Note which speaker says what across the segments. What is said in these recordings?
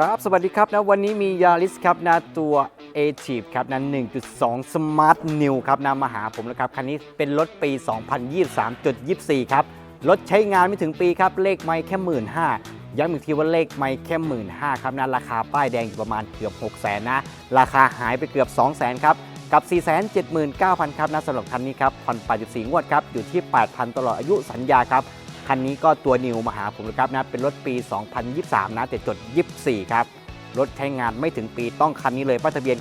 Speaker 1: ครับสวัสดีครับนะวันนี้มียาริสครับนะตัว a t i v ครับนะ1.2 Smart New ครับนะมาหาผมแล้วครับ คันนี้เป็นรถปี 2023.24 ครับ รถใช้งานไม่ถึงปีครับ เลขไม่แค่หมื่นห้าย้ำอีกทีว่าเลขไม่แค่หมื่นห้าครับนะราคาป้ายแดงอยู่ประมาณเกือบ6 0 0 0 0นะ ราคาหายไปเกือบ 2 0 0 0 0 0ครับกับ 479,000 ครับนะสำหรับคันนี้ครับผ่อน84งวดครับอยู่ที่ 8,000 ตลอดอายุสัญญาครับ คันนี้ก็ตัวนิวมาหาผมเลยครับนะเป็นรถปี 2023 นะแต่จด 24 ครับ รถใช้งานไม่ถึงปีต้องคันนี้เลยป้ายทะเบียน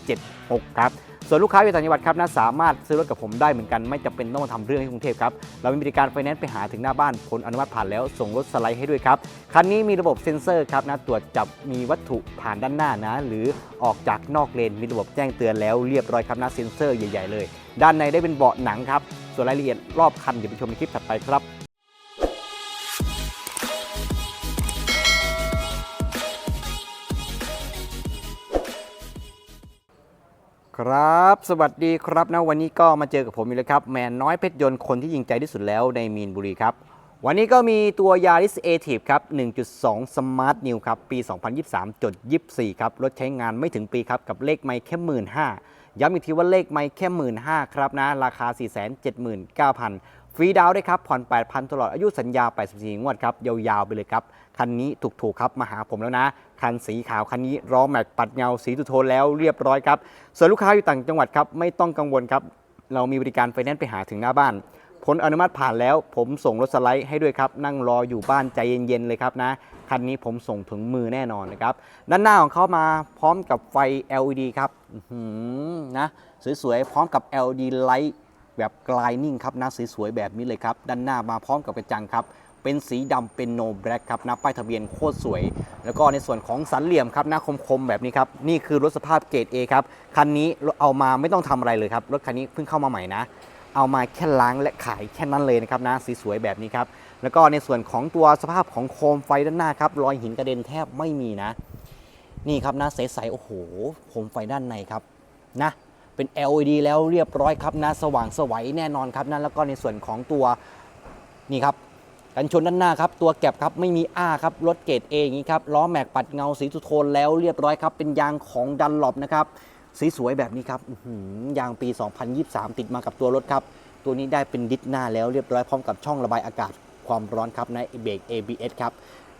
Speaker 1: 9176 ครับส่วนลูกค้าอยู่ต่างจังหวัดครับนะสามารถซื้อรถกับผมได้เหมือนกันไม่จำเป็นต้องมาทำเรื่องที่กรุงเทพครับเรามีบริการไฟแนนซ์ไปหาถึงหน้าบ้านผลอนุมัติผ่านแล้วส่งรถสไลด์ให้ด้วยครับคันนี้มีระบบเซ็นเซอร์ครับนะตรวจจับมีวัตถุผ่านด้านหน้านะ หรือออกจากนอกเลนมีระบบแจ้งเตือนแล้วเรียบร้อยครับนะเซ็นเซอร์ใหญ่ ๆ เลย ด้านในได้เป็นเบาะหนังครับส่วนรายละเอียดรอบคันเดี๋ยวไปชมในคลิปถัดไปครับ ครับ สวัสดีครับนะวันนี้ก็มาเจอกับผมอีกแล้วครับ แมนน้อยเพชรยนต์คนที่ยิงใจที่สุดแล้วในมีนบุรีครับ วันนี้ก็มีตัวยาริสเอทีฟครับ 1.2 Smart New ครับ ปี 2023.24 ครับ รถใช้งานไม่ถึงปีครับ กับเลขไม่แค่หมื่นห้าย้ำอีกทีว่าเลขไม่แค่หมื่นห้าครับนะ ราคา 479,000 ฟรีดาวน์ด้วยครับผ่อน 8,000 ตลอดอายุสัญญา 84 งวดครับ ยาวๆ ไปเลยครับ คันนี้ถูกๆครับมาหาผมแล้วนะ คันสีขาวคันนี้ล้อแม็กปัดเงาสีตุโทนแล้วเรียบร้อยครับ ส่วนลูกค้าอยู่ต่างจังหวัดครับ ไม่ต้องกังวลครับ เรามีบริการไฟแนนซ์ไปหาถึงหน้าบ้านผลอนุมัติผ่านแล้ว ผมส่งรถสไลด์ให้ด้วยครับ นั่งรออยู่บ้านใจเย็นๆเลยครับนะ คันนี้ผมส่งถึงมือแน่นอนนะครับ ด้านหน้าของเขามาพร้อมกับไฟ LED ครับอื้อหือนะสวยๆ พร้อมกับ LED ไลท์ แบบกลายนิ่งครับนะสวยๆแบบนี้เลยครับ ด้านหน้ามาพร้อมกับกระจังครับ เป็นสีดำเป็นโนแบล็กครับนะป้ายทะเบียนโคตรสวย แล้วก็ในส่วนของสันเหลี่ยมครับหน้าคมๆแบบนี้ครับ นี่คือรถสภาพเกรด A ครับ คันนี้เอามาไม่ต้องทำอะไรเลยครับ รถคันนี้เพิ่งเข้ามาใหม่นะเอามาแค่ล้างและขายแค่นั้นเลยนะครับนะสีสวยแบบนี้ครับ แล้วก็ในส่วนของตัวสภาพของโคมไฟด้านหน้าครับรอยหินกระเด็นแทบไม่มีนะ นี่ครับนะใสๆโอ้โหโคมไฟด้านในครับนะ เป็น LED แล้วเรียบร้อยครับนะสว่างสวัยแน่นอนครับนะแล้วก็ในส่วนของตัวนี่ครับกันชนด้านหน้าครับตัวแก็บครับไม่มีอ้าครับรถเกรดเอย่างนี้ครับล้อแม็กปัดเงาสีสุโทนแล้วเรียบร้อยครับเป็นยางของดันหลบนะครับสีสวยแบบนี้ครับยางปี 2023 ติดมากับตัวรถครับ ตัวนี้ได้เป็นดิสหน้าแล้วเรียบร้อยพร้อมกับช่องระบายอากาศความร้อนครับในเบรก ABS ครับ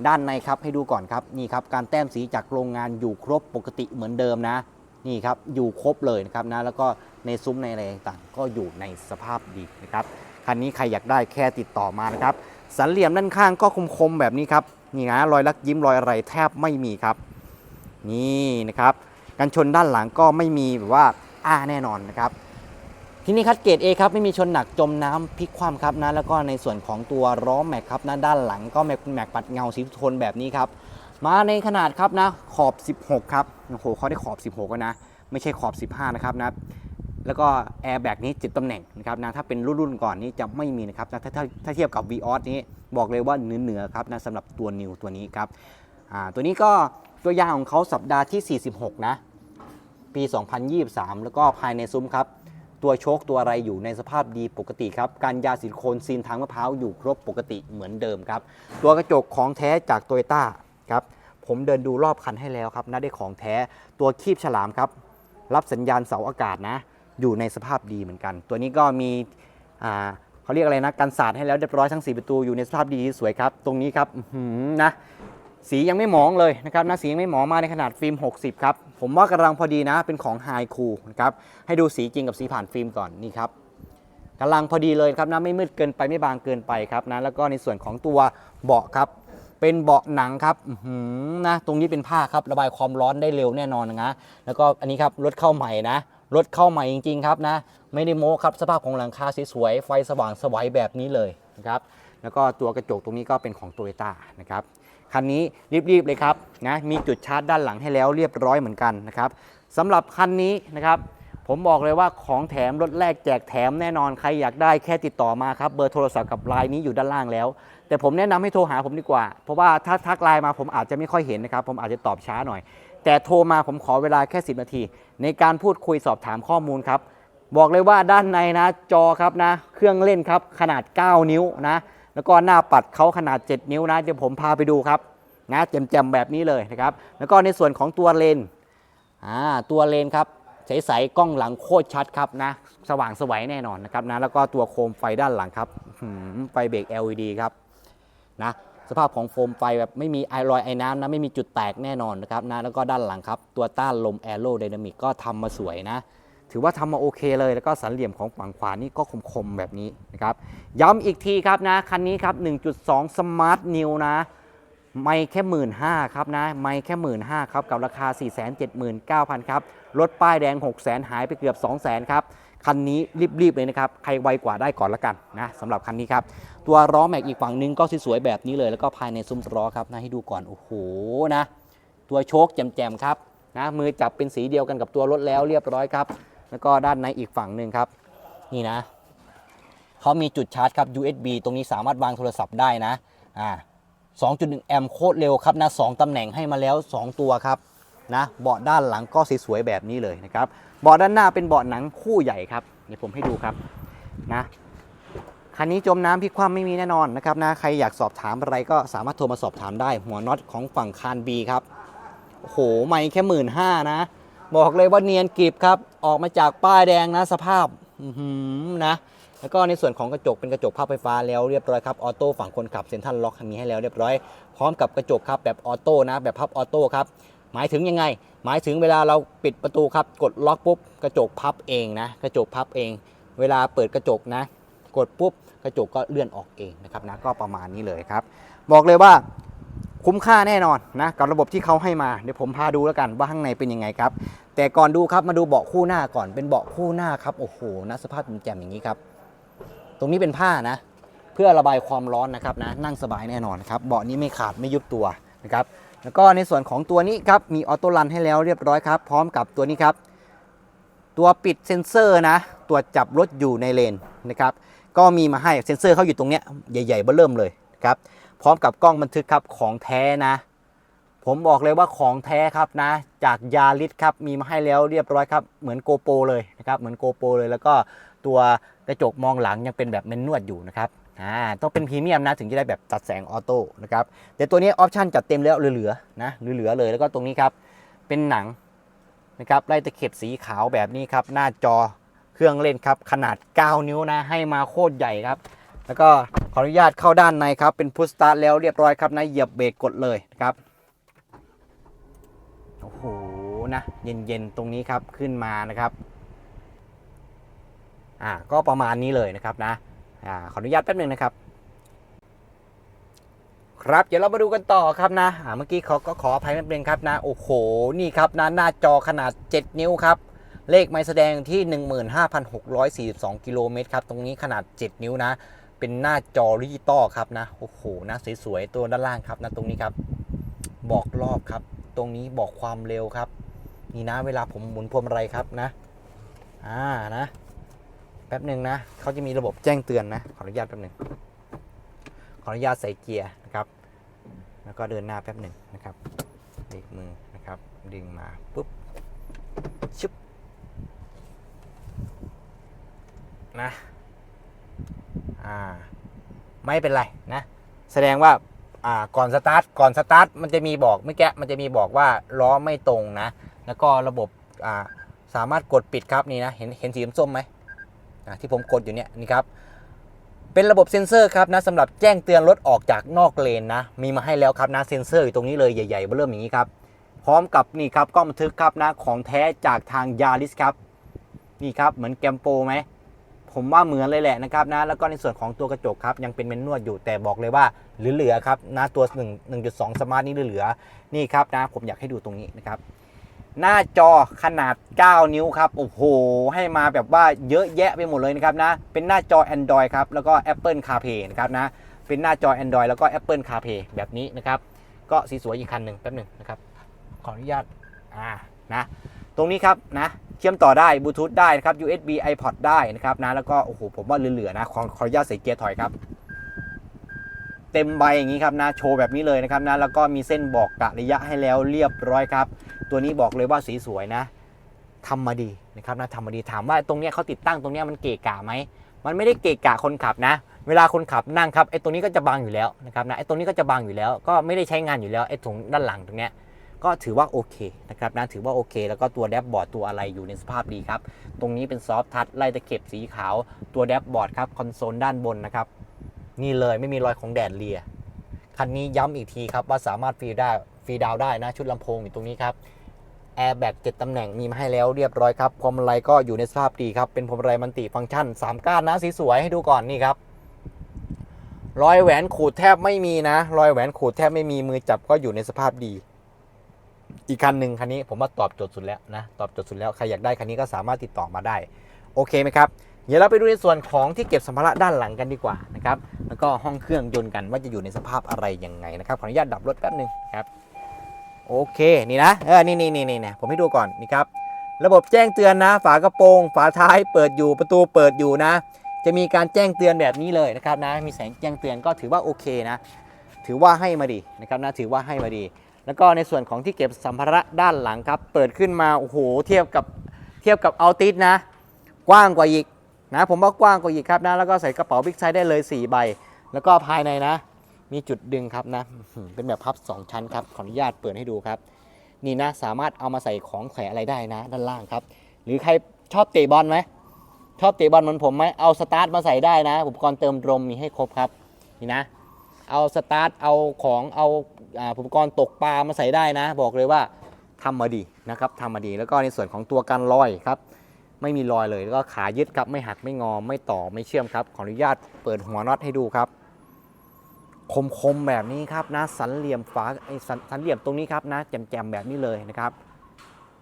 Speaker 1: ด้านในครับให้ดูก่อนครับนี่ครับการแต้มสีจากโรงงานอยู่ครบปกติเหมือนเดิมนะ นี่ครับอยู่ครบเลยนะครับนะแล้วก็ในซุ้มในอะไรต่างก็อยู่ในสภาพดีนะครับคันนี้ใครอยากได้แค่ติดต่อมานะครับสันเหลี่ยมด้านข้างก็คมๆแบบนี้ครับนี่นะรอยลักยิ้มรอยอะไรแทบไม่มีครับ นี่นะครับกันชนด้านหลังก็ไม่มีแบบว่าอ้าแน่นอนนะครับที่นี่คัดเกรด A ครับไม่มีชนหนักจมน้ำพลิกคว่ำครับนะแล้วก็ในส่วนของตัวล้อแม็กครับนะด้านหลังก็แม็กแม็กปัดเงาสีโทนแบบนี้ครับ มาในขนาดครับนะขอบ 16 ครับโอ้โหเขาได้ขอบ 16แล้วนะ ไม่ใช่ขอบ 15 นะครับนะแล้วก็แอร์แบ็กนี้ 7ตำแหน่งนะครับนะถ้าเป็นรุ่นก่อนนี้จะไม่มีนะครับนะถ้าถ้าถ้าเทียบกับ v ีออสนี้บอกเลยว่าเหนือๆครับนะสำหรับตัวนิวตัวนี้ครับอ่าตัวนี้ก็ตัวยางของเขาสัปดาห์ที่ 46 นะ ปี 2023 แล้วก็ภายในซุ้มครับ ตัวโชคตัวอะไรอยู่ในสภาพดีปกติครับ การยาซิลิโคนซีนทางมะพร้าวอยู่ครบปกติเหมือนเดิมครับ ตัวกระจกของแท้จากโตโยต้า ครับ ผมเดินดูรอบคันให้แล้วครับน่าได้ของแท้ตัวคีบฉลามครับ รับสัญญาณเสาอากาศนะ อยู่ในสภาพดีเหมือนกัน ตัวนี้ก็มีอ่าเขาเรียกอะไรนะกันสาดให้แล้วเรียบร้อยทั้ง 4 ประตูอยู่ในสภาพดีสวยครับ ตรงนี้ครับนะสียังไม่หมองเลยนะครับนะสียังไม่หมองมาในขนาดฟิล์ม 60 ครับ ผมว่ากำลังพอดีนะ เป็นของไฮคูนะครับให้ดูสีจริงกับสีผ่านฟิล์มก่อนนี่ครับกำลังพอดีเลยครับนะไม่มืดเกินไปไม่บางเกินไปครับนะแล้วก็ในส่วนของตัวเบาะครับ เป็นเบาะหนังครับหือนะตรงนี้เป็นผ้าครับระบายความร้อนได้เร็วแน่นอนนะแล้วก็อันนี้ครับรถเข้าใหม่นะรถเข้าใหม่จริงๆครับนะไม่ได้โม้ครับสภาพของหลังคาสวยๆไฟสว่างสวัยแบบนี้เลยนะครับแล้วก็ตัวกระจกตรงนี้ก็เป็นของโตโยต้านะครับคันนี้รีบๆเลยครับนะมีจุดชาร์จด้านหลังให้แล้วเรียบร้อยเหมือนกันนะครับสำหรับคันนี้นะครับ ผมบอกเลยว่าของแถมรถแรกแจกแถมแน่นอนใครอยากได้แค่ติดต่อมาครับเบอร์โทรศัพท์กับไลน์นี้อยู่ด้านล่างแล้ว แต่ผมแนะนำให้โทรหาผมดีกว่า เพราะว่าถ้าทักไลน์มาผมอาจจะไม่ค่อยเห็นนะครับ ผมอาจจะตอบช้าหน่อย แต่โทรมาผมขอเวลาแค่ 10 นาที ในการพูดคุยสอบถามข้อมูลครับบอกเลยว่าด้านในนะจอครับนะ เครื่องเล่นครับขนาด 9 นิ้วนะแล้วก็หน้าปัดเขาขนาด 7 นิ้วนะเดี๋ยวผมพาไปดูครับนะแจ่มๆแบบนี้เลยนะครับแล้วก็ในส่วนของตัวเลนอ่าตัวเลนครับ ใสๆกล้องหลังโคตรชัดครับนะ สว่างสวยแน่นอนนะครับนะแล้วก็ตัวโคมไฟด้านหลังครับไฟเบรก LED ครับนะสภาพของโฟมไฟแบบไม่มีไอรอยไอน้ำนะไม่มีจุดแตกแน่นอนนะครับนะแล้วก็ด้านหลังครับ ตัวต้านลมแอโรไดนามิกก็ทำมาสวยนะ ถือว่าทำมาโอเคเลย แล้วก็สันเหลี่ยมของฝั่งขวานี่ก็คมๆแบบนี้นะครับย้ำอีกทีครับนะ คันนี้ครับ 1.2 Smart New นะ ไม่แค่หมื่นห้าครับนะ ไม่แค่หมื่นห้าครับ กับราคา 479,000 ครับ รถป้ายแดง 600,000หายไปเกือบ 200,000ครับ คันนี้รีบๆเลยนะครับ ใครไวกว่าได้ก่อนละกันนะสำหรับคันนี้ครับ ตัวล้อแม็กอีกฝั่งหนึงก็สวยๆแบบนี้เลย แล้วก็ภายในซุ้มล้อครับนะให้ดูก่อน โอ้โหนะ ตัวโชคแจ่มๆครับนะมือจับเป็นสีเดียวกันกับตัวรถแล้วเรียบร้อยครับ แล้วก็ด้านในอีกฝั่งหนึ่งครับ นี่นะเขามีจุดชาร์จครับ USB ตรงนี้สามารถวางโทรศัพท์ได้นะอ่า2.1 แอมป์โคตรเร็วครับนะ2ตำแหน่งให้มาแล้ว 2 ตัวครับ นะเบาะด้านหลังก็สวยๆแบบนี้เลยนะครับเบาะด้านหน้าเป็นเบาะหนังคู่ใหญ่ครับเดี๋ยวผมให้ดูครับนะคันนี้จมน้ำพลิกคว่ำไม่มีแน่นอนนะครับนะใครอยากสอบถามอะไรก็สามารถโทรมาสอบถามได้ หัวน็อตของฝั่งคาน B ครับโอ้โหไม่แค่หมื่นห้านะ บอกเลยว่าเนียนกริบครับ ออกมาจากป้ายแดงนะสภาพอืนะแล้วก็ในส่วนของกระจกเป็นกระจกภาพไฟฟ้าแล้วเรียบร้อยครับออโต้ฝั่งคนขับเซ็นทรัลล็อกมีให้แล้วเรียบร้อยพร้อมกับกระจกครับแบบออโต้นะแบบพับออโต้ครับ หมายถึงยังไง หมายถึงเวลาเราปิดประตูครับ กดล็อกปุ๊บกระจกพับเองนะ กระจกพับเอง เวลาเปิดกระจกนะ กดปุ๊บกระจกก็เลื่อนออกเองนะครับนะก็ประมาณนี้เลยครับ บอกเลยว่าคุ้มค่าแน่นอนนะกับระบบที่เขาให้มาเดี๋ยวผมพาดูแล้วกันว่าข้างในเป็นยังไงครับ แต่ก่อนดูครับมาดูเบาะคู่หน้าก่อนเป็นเบาะคู่หน้าครับโอ้โหนะสภาพแจ่มอย่างนี้ครับ ตรงนี้เป็นผ้านะ เพื่อระบายความร้อนนะครับนะนั่งสบายแน่นอนครับเบาะนี้ไม่ขาดไม่ยุบตัวนะครับ แล้วก็ในส่วนของตัวนี้ครับมีออโต้รันให้แล้วเรียบร้อยครับ พร้อมกับตัวนี้ครับ ตัวปิดเซ็นเซอร์นะตรวจจับรถอยู่ในเลนนะครับก็มีมาให้เซ็นเซอร์เขาอยู่ตรงเนี้ยใหญ่ๆเบื้อเริ่มเลยครับพร้อมกับกล้องบันทึกครับของแท้นะ ผมบอกเลยว่าของแท้ครับนะ จากยาริสครับมีมาให้แล้วเรียบร้อยครับเหมือนโกโปรเลยนะครับเหมือนโกโปรเลยแล้วก็ตัวกระจกมองหลังยังเป็นแบบเมนนวดอยู่นะครับ อ่าต้องเป็นพรีเมียมนะถึงจะได้แบบตัดแสงออโต้นะครับแต่ตัวนี้ออปชั่นจัดเต็มแล้วเหลือๆนะเหลือๆเลยแล้วก็ตรงนี้ครับเป็นหนังนะครับไล่ตะเข็บสีขาวแบบนี้ครับ หน้าจอเครื่องเล่นครับ ขนาด 9 นิ้วนะ ให้มาโคตรใหญ่ครับ แล้วก็ขออนุญาตเข้าด้านในครับ เป็นพุชสตาร์ทแล้วเรียบร้อยครับนะเหยียบเบรกกดเลยนะครับโอ้โหนะเย็นๆ ตรงนี้ครับขึ้นมานะครับอ่าก็ประมาณนี้เลยนะครับนะ อ่าขออนุญาตแป๊บหนึงนะครับ ครับเดี๋ยวเรามาดูกันต่อครับนะอ่าเมื่อกี้เขาก็ขออภัยนิดนึงครับนะโอ้โหนี่ครับนะหน้าจอขนาด 7 นิ้วครับ เลขไม่แสดงที่ 15,642 กิโลเมตรครับ ตรงนี้ขนาด 7 นิ้วนะ เป็นหน้าจอดิจิตอลครับนะโอ้โหนะสวยๆตัวด้านล่างครับนะตรงนี้ครับ บอกรอบครับ ตรงนี้บอกความเร็วครับนี่นะเวลาผมหมุนพวงมาลัยครับนะ อ่านะ แป๊บหนึ่งนะเขาจะมีระบบแจ้งเตือนนะขออนุญาตแป๊บหนึ่งขออนุญาตใส่เกียร์นะครับ แล้วก็เดินหน้าแป๊บหนึ่งนะครับเบรกมือนะครับ ดึงมาปุ๊บชึบนะอ่าไม่เป็นไรนะแสดงว่าอ่าก่อนสตาร์ทก่อนสตาร์ทมันจะมีบอกเมื่อกี้มันจะมีบอกว่าล้อไม่ตรงนะ แล้วก็ระบบอ่าสามารถกดปิดครับนี่นะเห็นเห็นสีส้มไหม ที่ผมกดอยู่เนี่ยนี่ครับเป็นระบบเซ็นเซอร์ครับนะสำหรับแจ้งเตือนรถออกจากนอกเลนนะ มีมาให้แล้วครับนะเซ็นเซอร์อยู่ตรงนี้เลยใหญ่ๆเบเริ่มอย่างนี้ครับ พร้อมกับนี่ครับกล้องบันทึกครับนะของแท้จากทางยาริสครับนี่ครับเหมือนแกมโปไหมผมว่าเหมือนเลยแหละนะครับนะแล้วก็ในส่วนของตัวกระจกครับยังเป็นเมนนวดอยู่แต่บอกเลยว่าเหลือๆครับนะตัว 1 1.2 สมาร์ทนี่เหลือๆนี่ครับนะผมอยากให้ดูตรงนี้นะครับ หน้าจอขนาด 9 นิ้วครับ โอ้โห ให้มาแบบว่าเยอะแยะไปหมดเลยนะครับนะ เป็นหน้าจอ Android ครับ แล้วก็ Apple CarPlay นะครับนะ เป็นหน้าจอ Android แล้วก็ Apple CarPlay แบบนี้นะครับ ก็สีสวยอีกคันหนึ่งแป๊บหนึ่งนะครับ ขออนุญาต อ่า นะ ตรงนี้ครับนะ เชื่อมต่อได้ บลูทูธได้นะครับ USB iPod ได้นะครับนะ แล้วก็ โอ้โห ผมว่าเหลือๆนะ ขอขออนุญาตใส่เกียร์ถอยครับ เต็มใบอย่างนี้ครับนะโชว์แบบนี้เลยนะครับนะแล้วก็มีเส้นบอกกะระยะให้แล้วเรียบร้อยครับ ตัวนี้บอกเลยว่าสีสวยนะทำมาดีนะครับนะทำมาดีถามว่าตรงเนี้ยเขาติดตั้งตรงเนี้ยมันเกะกะไหมมันไม่ได้เกะกะคนขับนะ เวลาคนขับนั่งครับไอ้ตรงนี้ก็จะบังอยู่แล้วนะครับนะไอ้ตรงนี้ก็จะบังอยู่แล้ว ก็ไม่ได้ใช้งานอยู่แล้วไอ้ตรงด้านหลังตรงเนี้ยก็ถือว่าโอเคนะครับนะถือว่าโอเค แล้วก็ตัวแดชบอร์ดตัวอะไรอยู่ในสภาพดีครับ ตรงนี้เป็นซอฟทัชไล่ตะเข็บสีขาว ตัวแดชบอร์ดครับคอนโซลด้านบนนะครับ นี่เลยไม่มีรอยของแดดเลีย คันนี้ย้ำอีกทีครับว่าสามารถฟรีได้ฟรีดาวได้นะ ชุดลำโพงอยู่ตรงนี้ครับแอร์แบ็กเจ็ดตำแหน่งมีมาให้แล้วเรียบร้อยครับพวงมาลัยก็อยู่ในสภาพดีครับ เป็นพวงมาลัยมันติฟังก์ชัน 3 ก้านนะสีสวยให้ดูก่อนนี่ครับรอยแหวนขูดแทบไม่มีนะ รอยแหวนขูดแทบไม่มีมือจับก็อยู่ในสภาพดี อีกคันหนึ่งคันนี้ผมว่าตอบโจทย์สุดแล้วนะ ตอบโจทย์สุดแล้ว ใครอยากได้คันนี้ก็สามารถติดต่อมาได้ โอเคไหมครับ เดี๋ยวเราไปดูในส่วนของที่เก็บสัมภาระด้านหลังกันดีกว่านะครับ แล้วก็ห้องเครื่องยนต์กันว่าจะอยู่ในสภาพอะไรยังไงนะครับ ขออนุญาตดับรถแป๊บนึงครับ โอเค นี่นะ เออ นี่นี่นี่นี่นะผมให้ดูก่อนนี่ครับ ระบบแจ้งเตือนนะ ฝากระโปรง ฝาท้ายเปิดอยู่ ประตูเปิดอยู่นะ จะมีการแจ้งเตือนแบบนี้เลยนะครับนะ มีแสงแจ้งเตือนก็ถือว่าโอเคนะ ถือว่าให้มาดีนะครับนะ ถือว่าให้มาดี แล้วก็ในส่วนของที่เก็บสัมภาระด้านหลังครับ เปิดขึ้นมา โอ้โห เทียบกับ เทียบกับเอาติสนะ กว้างกว่าอีก นะผมว่ากว้างกว่าอีกครับนะแล้วก็ใส่กระเป๋าบิ๊กไซส์ได้เลย 4 ใบ แล้วก็ภายในนะ มีจุดดึงครับนะเป็นแบบพับ 2 ชั้นครับขออนุญาตเปิดให้ดูครับ นี่นะสามารถเอามาใส่ของใส่อะไรได้นะ ด้านล่างครับ หรือใครชอบเตะบอลไหมชอบเตะบอลเหมือนผมไหมเอาสตาร์ทมาใส่ได้นะอุปกรณ์เติมลมมีให้ครบครับนี่นะ เอาสตาร์ทเอาของเอาอ่าอุปกรณ์ตกปลามาใส่ได้นะ บอกเลยว่าทำมาดีนะครับทำมาดีแล้วก็ในส่วนของตัวกันรอยครับ ไม่มีรอยเลยแล้วก็ขายึดครับไม่หักไม่งอไม่ต่อไม่เชื่อมครับ ขออนุญาตเปิดหัวน็อตให้ดูครับ คมๆแบบนี้ครับนะสันเหลี่ยมฝาไอ้สันสันเหลี่ยมตรงนี้ครับนะแจมๆแบบนี้เลยนะครับ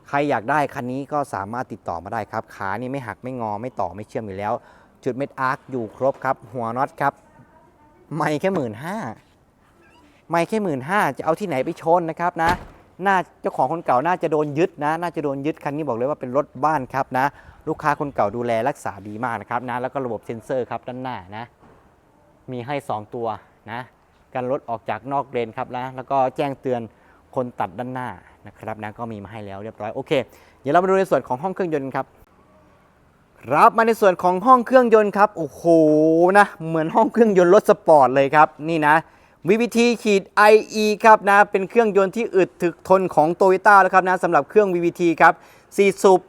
Speaker 1: ใครอยากได้คันนี้ก็สามารถติดต่อมาได้ครับ ขานี่ไม่หักไม่งอไม่ต่อไม่เชื่อมอยู่แล้ว จุดเม็ดอาร์คอยู่ครบครับ หัวน็อตครับ ไม่แค่หมื่นห้าไม่แค่หมื่นห้าจะเอาที่ไหนไปชนนะครับนะ น่าเจ้าของคนเก่าน่าจะโดนยึดนะ น่าจะโดนยึดคันนี้บอกเลยว่าเป็นรถบ้านครับนะ ลูกค้าคนเก่าดูแลรักษาดีมากนะครับนะ แล้วก็ระบบเซ็นเซอร์ครับด้านหน้านะ มีให้ 2 ตัวนะกันรถออกจากนอกเลนครับนะ แล้วก็แจ้งเตือนคนตัดด้านหน้านะครับนะ ก็มีมาให้แล้วเรียบร้อยโอเค เดี๋ยวเรามาดูในส่วนของห้องเครื่องยนต์ครับครับมาในส่วนของห้องเครื่องยนต์ครับ โอ้โหนะ เหมือนห้องเครื่องยนต์รถสปอร์ตเลยครับ นี่นะ VVT ขีด IE ครับนะเป็นเครื่องยนต์ที่อึดถึกทนของ t o y ยต้าแล้วครับนะสำหรับเครื่อง VVT ครับ4สูบ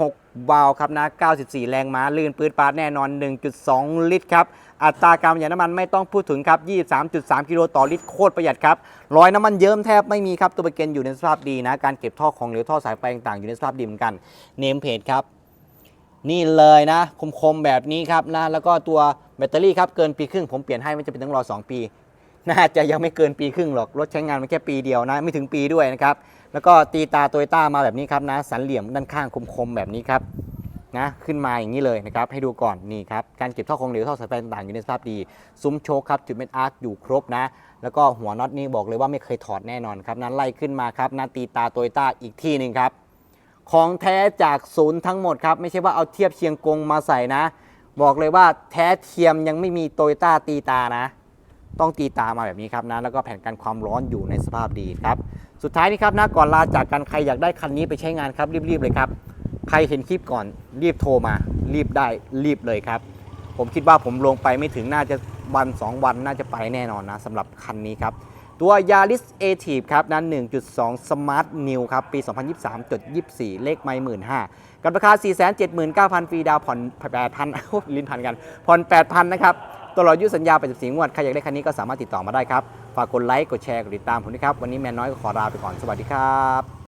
Speaker 1: 16 วาล์วครับนะ 94 แรงม้า ลื่นปืนปาดแน่นอน 1.2 ลิตรครับ อัตราการประหยัดน้ำมันไม่ต้องพูดถึงครับ 23.3 กิโลต่อลิตรโคตรประหยัดครับรอยน้ำมันเยิ้มแทบไม่มีครับ ตัวเบรกเกนอยู่ในสภาพดีนะ การเก็บท่อของเหลวท่อสายไฟต่างๆ อยู่ในสภาพดีเหมือนกัน เนมเพจครับ นี่เลยนะ คมๆแบบนี้ครับนะ แล้วก็ตัวแบตเตอรี่ครับ เกินปีครึ่งผมเปลี่ยนให้ไม่จะเป็นต้องรอ 2 ปี น่าจะยังไม่เกินปีครึ่งหรอก รถใช้งานมันแค่ปีเดียวนะ ไม่ถึงปีด้วยนะครับ แล้วก็ตีตาโตโยต้ามาแบบนี้ครับนะ สันเหลี่ยมด้านข้างคมๆแบบนี้ครับนะขึ้นมาอย่างนี้เลยนะครับ ให้ดูก่อนนี่ครับ การเก็บท่อคงเหลวท่อสายไฟต่างๆอยู่ในสภาพดี ซุ้มโชคครับ จุดเม็ดอาร์คอยู่ครบนะ แล้วก็หัวน็อตนี่บอกเลยว่าไม่เคยถอดแน่นอนครับ นั้นไล่ขึ้นมาครับนะตีตาโตโยต้าอีกที่หนึ่งครับ ของแท้จากศูนย์ทั้งหมดครับ ไม่ใช่ว่าเอาเทียบเชียงกงมาใส่นะ บอกเลยว่าแท้เทียมยังไม่มีโตโยต้าตีตานะ ต้องตีตามาแบบนี้ครับนะแล้วก็แผ่นกันความร้อนอยู่ในสภาพดีครับสุดท้ายนี้ครับนะก่อนลาจากกันใครอยากได้คันนี้ไปใช้งานครับรีบๆเลยครับ ใครเห็นคลิปก่อนรีบโทรมา รีบได้รีบเลยครับ ผมคิดว่าผมลงไปไม่ถึงน่าจะวัน 2 วันน่าจะไปแน่นอนนะสำหรับคันนี้ครับ ตัว Yaris a t i v ครับนั้น 1.2 Smart New ครับ ปี 2023จด24 เลขไม่หมื่นห้ากับราคา 479,000 ฟรีดาวผ่อน 8,000ลิ้นพันกัน ผ่อน 8,000 นะครับ ตลอดอายุสัญญา 84 งวด ใครอยากได้คันนี้ก็สามารถติดต่อมาได้ครับ ฝากกดไลค์ กดแชร์ กดติดตามผมด้วยครับ วันนี้แมนน้อยก็ขอลาไปก่อน สวัสดีครับ